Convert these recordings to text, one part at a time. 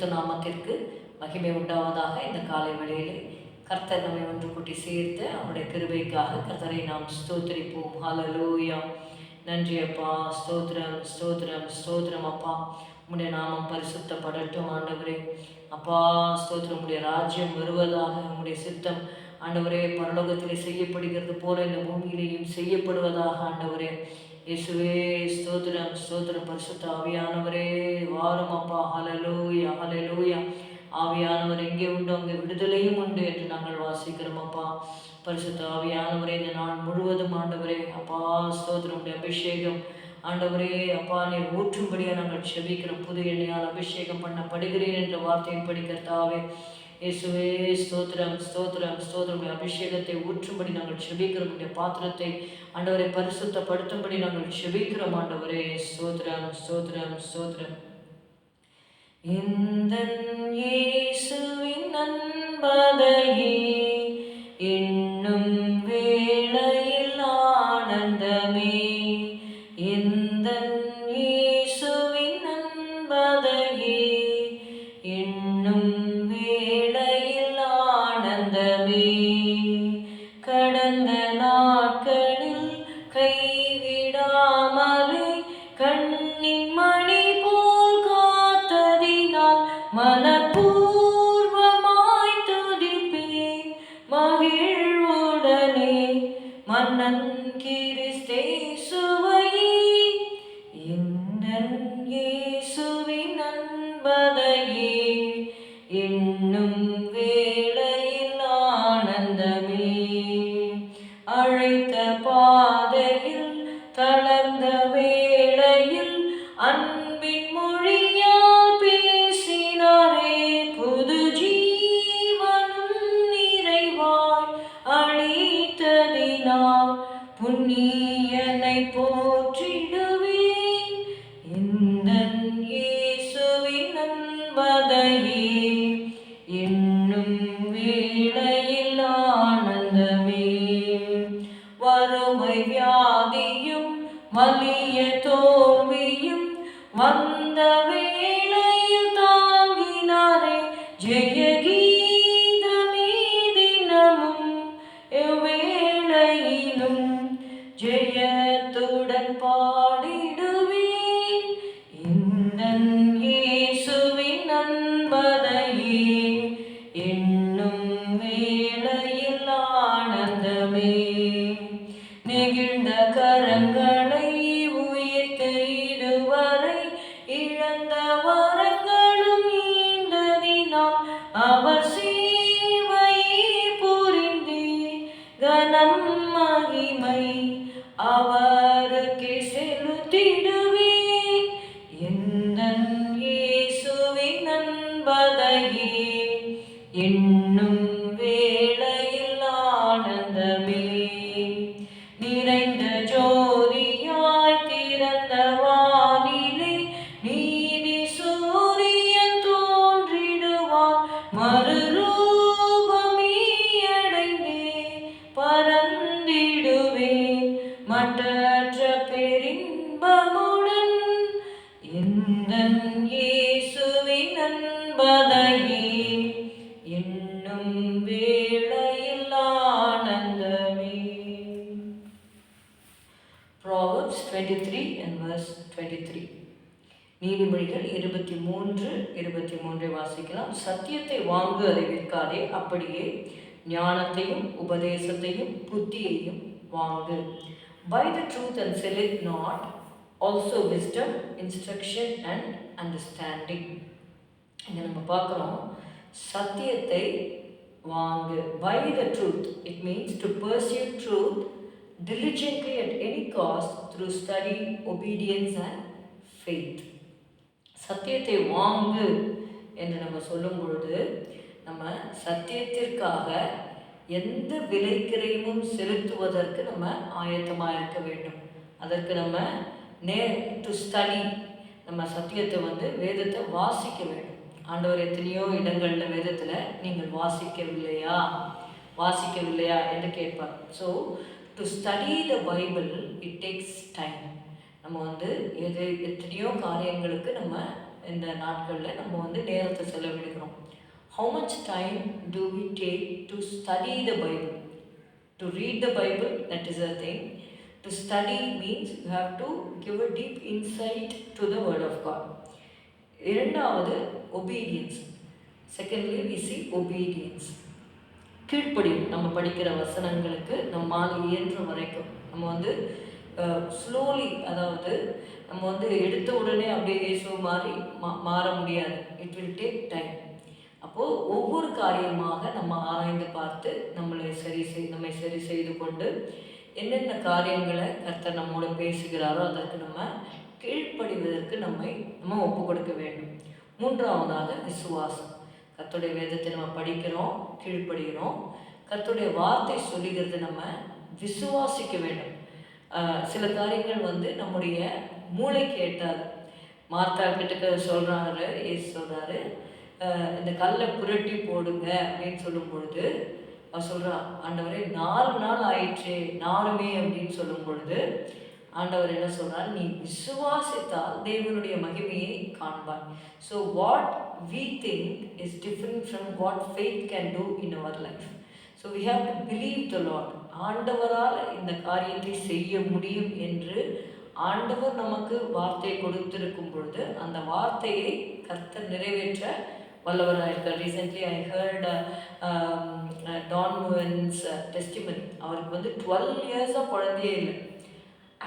கிறிஸ்து நாமத்திற்கு மகிமை உண்டாவதாக இந்த காலை வேளையிலே கர்த்தர் நம்மை ஒன்று கூட்டி சேர்த்து அவருடைய கிருபைக்காக கர்த்தரை நாம் ஸ்தோத்திரிப்போம். ஹலலூயா நன்றி அப்பா. ஸ்தோத்திரம் ஸ்தோத்திரம் ஸ்தோத்திரம் அப்பா. உம்முடைய நாமம் பரிசுத்தப்படட்டும் ஆண்டவரே. அப்பா ஸ்தோத்திரம். உடைய ராஜ்யம் வருவதாக உங்களுடைய சித்தம் ஆண்டவரே பரலோகத்திலே செய்யப்படுகிறது போல இந்த பூமியிலேயும் செய்யப்படுவதாக ஆண்டவரே. இயேசுவே ஸ்தோத்திரம் ஸ்தோத்திரம். பரிசுத்த ஆவியானவரே வாரும் அப்பா. ஹலலூயா ஹலலூயா ஆவியானவர் எங்கே உண்டு? அங்கே விடுதலையும் உண்டு என்று நாங்கள் வாசிக்கிறோம் அப்பா. பரிசுத்த ஆவியானவரே இந்த நாள் முழுவதும் ஆண்டவரே. அப்பா ஸ்தோத்திரமுடைய அபிஷேகம். ஆண்டவரே அப்பா நீர் ஊற்றும்படியாக நாங்கள் செபிக்கிறோம். புது எண்ணெயால் அபிஷேகம் பண்ணப்படுகிறேன் என்ற வார்த்தையின் படிக்கிறதாவே இயேசுவே ஸ்தோத்திரம் ஸ்தோத்திரம் ஸ்தோத்திரம். அபிஷேகத்தை ஊற்றும்படி நாங்கள் செபிக்கிறோம். உடைய பாத்திரத்தை ஆண்டவரை பரிசுத்தப்படுத்தும்படி நாங்கள் செபிக்கிறோம். ஆண்டவரே ஸ்தோத்திரம் ஸ்தோத்திரம் ஸ்தோத்திரம். இந்த இயேசுவின் அன்பதையே இன்னும் வேளையில் ஆனந்தமே. இந்த அன்பின் மொழியால் பேசினாரே புது ஜீவனும் நிறைவாய் அளித்ததினால் புண்ணியனை போற்றிடுவேன். இந்த இயேசுவின் அன்பதையே அன்பதையே இன்னும் வேளையில் ஆனந்தமே. நிறைந்த ஜோதியாய் திறந்த வானிலே நீதி சூரியன் தோன்றிடுவார். மறுரூபமே வேளையில் ஆனந்தமே Proverbs 23 and verse 23 நீதிமொழிகள் இருபத்தி மூன்று இருபத்தி மூன்றை வாசிக்கலாம். சத்தியத்தை வாங்கு அதை விற்காதே. அப்படியே ஞானத்தையும் உபதேசத்தையும் புத்தியையும் வாங்கு. Buy the truth and sell it not also wisdom instruction and understanding இங்கே நம்ம பார்க்குறோம் சத்தியத்தை வாங்கு. Buy the truth it means to pursue truth diligently at any cost through study, obedience and faith. சத்தியத்தை வாங்கு என்று நம்ம சொல்லும் பொழுது நம்ம சத்தியத்திற்காக எந்த விலைக்கிரையும் செலுத்துவதற்கு நம்ம ஆயத்தமாக இருக்க வேண்டும். அதற்கு நம்ம நே டு ஸ்டடி நம்ம சத்தியத்தை வந்து வேதத்தை வாசிக்க வேண்டும். ஆண்டவர் எத்தனையோ இடங்களில் வேதத்தில் நீங்கள் வாசிக்கவில்லையா? வாசிக்கவில்லையா என்று கேட்பார். So to study the Bible it takes time நம்ம வந்து எது எத்தனையோ காரியங்களுக்கு நம்ம இந்த நாட்களில் நம்ம வந்து நேரத்தை செலவிடுகிறோம் how much time to we take to study the Bible to read the Bible that is a thing to study means you have to give a deep insight to the word of God இரண்டாவது obedience secondly we see obedience கீழ்ப்படியும் நம்ம படிக்கிற வசனங்களுக்கு நம்ம மாலை இயன்ற வரைக்கும் நம்ம வந்து ஸ்லோலி அதாவது நம்ம வந்து எடுத்த உடனே அப்படியே இயேசு மாறி மா மாற முடியாது. இட் வில் டேக் டைம் அப்போது ஒவ்வொரு காரியமாக நம்ம ஆராய்ந்து பார்த்து நம்மளை சரி செய் நம்மை சரி செய்து கொண்டு என்னென்ன காரியங்களை கர்த்தர் நம்மோட பேசுகிறாரோ அதற்கு நம்ம கீழ்ப்படிவதற்கு நம்மை நம்ம ஒப்பு கொடுக்க வேண்டும். மூன்றாவதாக விசுவாசம். கத்துடைய வேதத்தை நம்ம படிக்கிறோம் கீழ்ப்படுகிறோம். கத்துடைய வார்த்தை சொல்லுகிறது நம்ம விசுவாசிக்க வேண்டும். சில காரியங்கள் வந்து நம்முடைய மூளை கேட்டார் மாத்தா கிட்ட சொல்கிறாரு ஏசு சொல்கிறாரு இந்த கல்லை புரட்டி போடுங்க அப்படின்னு சொல்லும் பொழுது அவர் சொல்கிறான் ஆண்டவரே நாலு நாள் ஆயிடுச்சு நாலுமே அப்படின்னு சொல்லும் பொழுது ஆண்டவர் என்ன சொல்கிறார் நீ விசுவாசித்தால் தேவனுடைய மகிமையை காண்பாய். So what we think is different from what faith can do in our life so we have to believe the Lord ஆண்டவரால் இந்த காரியத்தை செய்ய முடியும் என்று ஆண்டவர் நமக்கு வார்த்தை கொடுத்திருக்கும் பொழுது அந்த வார்த்தையை கர்த்தர் நிறைவேற்ற வல்லவராக இருக்கார். Recently I heard Don Moen's testimony அவருக்கு வந்து டுவெல் இயர்ஸாக குழந்தையே இல்லை.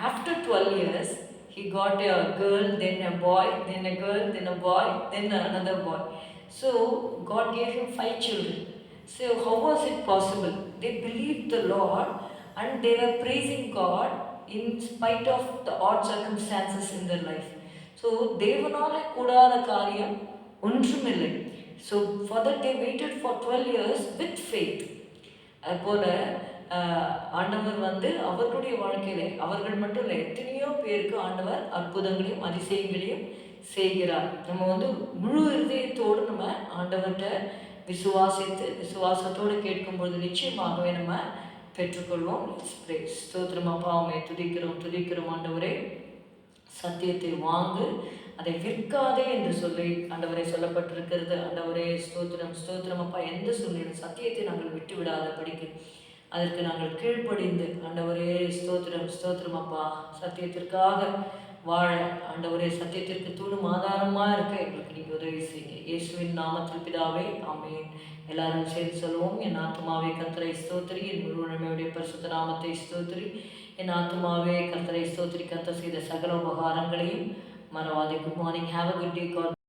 After twelve years he got a girl, then a boy, then a girl, then a boy, then another boy. So God gave him five children. So how was it possible? They believed the Lord and they were praising God in spite of the odd circumstances in their life. So தேவனால கூடாத காரியம் ஒன்றுமில்லை so for that they waited for twelve years with faith அதுபோல் ஆண்டவர் வந்து அவர்களுடைய வாழ்க்கையில அவர்கள் மட்டும் இல்லை எத்தனையோ பேருக்கு ஆண்டவர் அற்புதங்களையும் அதிசயங்களையும் செய்கிறார். நம்ம வந்து முழு இருதயத்தோடு நம்ம ஆண்டவர்கிட்ட விசுவாசித்து விசுவாசத்தோடு கேட்கும்பொழுது நிச்சயமாகவே நம்ம பெற்றுக்கொள்வோம். ஸ்தோத்திரம் அப்பாவுமே துதிக்கிறோம் துதிக்கிறோம் ஆண்டவரே. சத்தியத்தை வாங்கு அதை விற்காதே என்று சொல்லி ஆண்டவரை சொல்லப்பட்டிருக்கிறது. ஆண்டவரே ஸ்தோத்திரம் ஸ்தோத்திரம் அப்பா எந்த சூழ்நிலை சத்தியத்தை நாங்கள் விட்டு விடாத படிக்கு அதற்கு நாங்கள் கீழ்ப்படிந்து ஆண்டவரே ஸ்தோத்திரம் ஸ்தோத்திரம் அப்பா. சத்தியத்திற்காக வாழ ஆண்டவரே சத்தியத்திற்கு தூணும் ஆதாரமாக இருக்க எங்களுக்கு நீங்கள் உதவி செய்யுங்க. இயேசுவின் நாமத்தில் பிதாவே ஆமேன். எல்லாரும் சேர்ந்து சொல்லுவோம் என் ஆத்மாவே கத்தரை ஸ்தோத்திரி. என் முழுமையுடைய பரிசுத்த நாமத்தை ஸ்தோத்திரி. என் ஆத்மாவே கத்தரை ஸ்தோத்திரி. கத்த செய்த சகல உபகாரங்களையும் மறவாதே. Good morning have a good day call